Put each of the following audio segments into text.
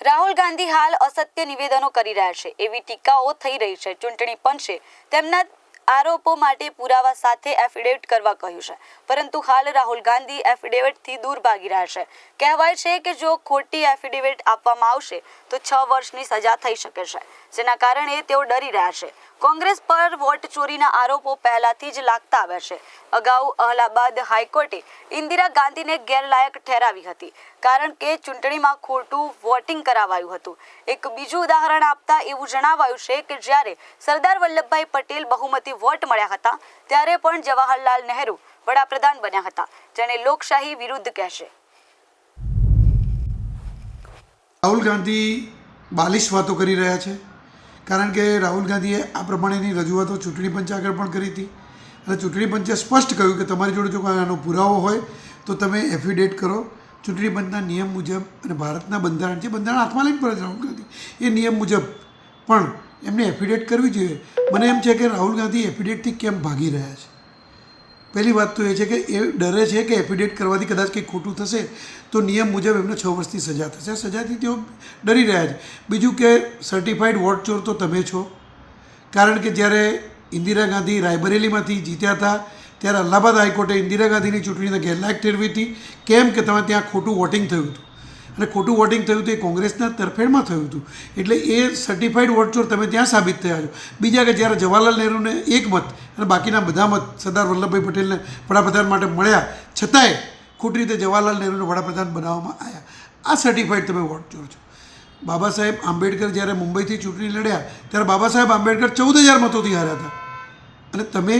રાહુલ ગાંધી હાલ અસત્ય નિવેદનો કરી રહ્યા છે. એવી ટીકાઓ થઈ રહી છે. ચૂંટણી પંચે તેમના આરોપો માટે પુરાવા સાથે એફિડેવિટ કરવા કહ્યું છે. પરંતુ હાલ રાહુલ ગાંધી એફિડેવિટથી દૂર ભાગી રહ્યા છે. કહેવાય છે કે જો ખોટી એફિડેવિટ આપવામાં આવશે, તો છ વર્ષની સજા થઈ શકે છે, જેના કારણે તેઓ ડરી રહ્યા છે. કોંગ્રેસ પર વોટ ચોરીના આરોપો પહેલાથી જ લાગતા આવ્યા છે. અગાઉ અલ્હાબાદ હાઈકોર્ટે ઇન્દિરા ગાંધીને ગેરલાયક ઠેરાવી હતી, કારણ કે ચૂંટણીમાં ખોટું વોટિંગ કરાવાયું હતું. એક બીજું ઉદાહરણ આપતા એવું જણાવાયું છે કે જ્યારે સરદાર વલ્લભભાઈ પટેલ બહુમતી વોટ મળ્યા હતા, ત્યારે પણ જવાહરલાલ નહેરુ વડાપ્રધાન બન્યા હતા, જેને લોકશાહી વિરુદ્ધ કહેશે. રાહુલ ગાંધી બાલિશ વાતો કરી રહ્યા છે, કારણ કે રાહુલ ગાંધીએ આ પ્રમાણેની રજૂઆતો ચૂંટણી પંચ આગળ પણ કરી હતી. અને ચૂંટણી પંચે સ્પષ્ટ કહ્યું કે તમારી જોડે જો કોઈ આનો પુરાવો હોય, તો તમે એફિડેટ કરો. ચૂંટણી પંચના નિયમ મુજબ અને ભારતના બંધારણ, જે બંધારણ હાથમાં લઈને પડે છે રાહુલ ગાંધી, એ નિયમ મુજબ પણ એમને એફિડેટ કરવી જોઈએ. મને એમ છે કે રાહુલ ગાંધી એફિડેટથી કેમ ભાગી રહ્યા છે? પહેલી વાત તો એ છે કે એ ડરે છે કે એફિડેટ કરવાથી કદાચ કંઈક ખોટું થશે, તો નિયમ મુજબ એમને છ વર્ષથી સજા થશે. સજાથી તેઓ ડરી રહ્યા છે. બીજું કે સર્ટિફાઈડ વોટ ચોર તો તમે છો. કારણ કે જ્યારે ઇન્દિરા ગાંધી રાયબરેલીમાંથી જીત્યા હતા, ત્યારે અલ્હાબાદ હાઈકોર્ટે ઇન્દિરા ગાંધીની ચૂંટણીને ગેરલાયક ઠેરવી હતી કેમ કે તમે ત્યાં ખોટું વોટિંગ થયું હતું? અને ખોટું વોટિંગ થયું હતું એ કોંગ્રેસના તરફેણમાં થયું હતું. એટલે એ સર્ટિફાઈડ વોટચોર તમે ત્યાં સાબિત થયા છો. બીજા કે જ્યારે જવાહરલાલ નહેરુને એક મત અને બાકીના બધા મત સરદાર વલ્લભભાઈ પટેલને વડાપ્રધાન માટે મળ્યા, છતાંય ખોટી રીતે જવાહરલાલ નહેરુને વડાપ્રધાન બનાવવામાં આવ્યા. આ સર્ટિફાઈડ તમે વોટચોર છો. બાબા સાહેબ આંબેડકર જ્યારે મુંબઈથી ચૂંટણી લડ્યા, ત્યારે બાબા સાહેબ આંબેડકર ચૌદ હજાર મતોથી હાર્યા હતા. અને તમે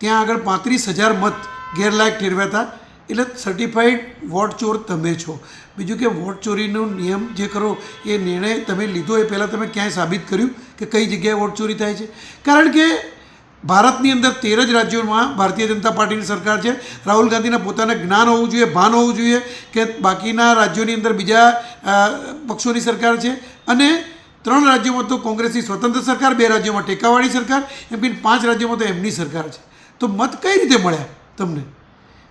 ત્યાં આગળ પાંત્રીસ હજાર મત ગેરલાયક ઠેરવ્યા હતા. એટલે સર્ટિફાઈડ વોટ ચોર તમે છો. બીજું કે વોટ ચોરીનો નિયમ જે કરો, એ નિર્ણય તમે લીધો એ પહેલાં તમે ક્યાંય સાબિત કર્યું કે કઈ જગ્યાએ વોટ ચોરી થાય છે? કારણ કે ભારતની અંદર તેર જ રાજ્યોમાં ભારતીય જનતા પાર્ટીની સરકાર છે. રાહુલ ગાંધીના પોતાને જ્ઞાન હોવું જોઈએ, ભાન હોવું જોઈએ કે બાકીના રાજ્યોની અંદર બીજા પક્ષોની સરકાર છે. અને ત્રણ રાજ્યોમાં તો કોંગ્રેસની સ્વતંત્ર સરકાર, બે રાજ્યોમાં ટેકાવાળી સરકાર, એમ કે પાંચ રાજ્યોમાં તો એમની સરકાર છે. તો મત કઈ રીતે મળ્યા તમને?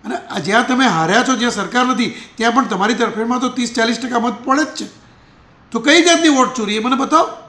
અને જ્યાં તમે હાર્યા છો, જ્યાં સરકાર નથી, ત્યાં પણ તમારી તરફેણમાં તો ત્રીસ ચાલીસ ટકા મત પડે જ છે. તો કઈ જાતની વોટ ચોરી એ મને બતાવો.